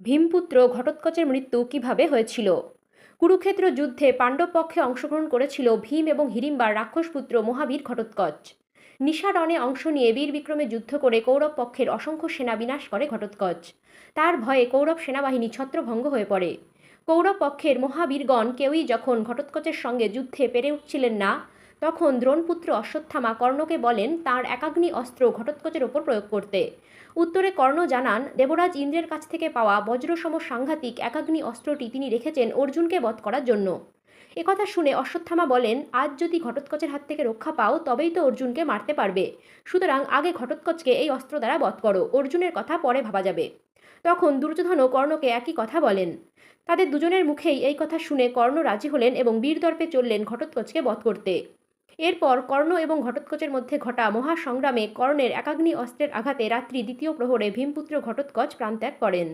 ভীমপুত্র ঘটোৎকচের মৃত্যু কীভাবে হয়েছিল? কুরুক্ষেত্র যুদ্ধে পাণ্ডব পক্ষে অংশগ্রহণ করেছিল ভীম এবং হিড়িম্বার রাক্ষসপুত্র মহাবীর ঘটোৎকচ। নিশারণে অংশ নিয়ে বীর বিক্রমে যুদ্ধ করে কৌরব পক্ষের অসংখ্য সেনা বিনাশ করে ঘটোৎকচ। তার ভয়ে কৌরব সেনাবাহিনী ছত্রভঙ্গ হয়ে পড়ে। কৌরব পক্ষের মহাবীরগণ কেউই যখন ঘটোৎকচের সঙ্গে যুদ্ধে পেরে উঠছিলেন না তখন দ্রোণপুত্র অশ্বত্থামা কর্ণকে বলেন, তার একাগ্নি অস্ত্র ঘটোৎকচের ওপর প্রয়োগ করতে। উত্তরে কর্ণ জানান, দেবরাজ ইন্দ্রের কাছ থেকে পাওয়া বজ্রসম সাংঘাতিক একাগ্নি অস্ত্রটি তিনি রেখেছেন অর্জুনকে বধ করার জন্য। একথা শুনে অশ্বত্থামা বলেন, আজ যদি ঘটোৎকচের হাত থেকে রক্ষা পাও, তবেই তো অর্জুনকে মারতে পারবে। সুতরাং আগে ঘটোৎকচকে এই অস্ত্র দ্বারা বধ করো, অর্জুনের কথা পরে ভাবা যাবে। তখন দুর্যোধনও কর্ণকে একই কথা বলেন। তাদের দুজনের মুখেই এই কথা শুনে কর্ণ রাজি হলেন এবং বীরদর্পে চললেন ঘটোৎকচকে বধ করতে। এরপর কর্ণ এবং ঘটোৎকচের মধ্যে ঘটা মহাসংগ্রামে কর্ণের একাগ্নি অস্ত্রের আঘাতে রাত্রি দ্বিতীয় প্রহরে ভীমপুত্র ঘটোৎকচ প্রাণত্যাগ করেন।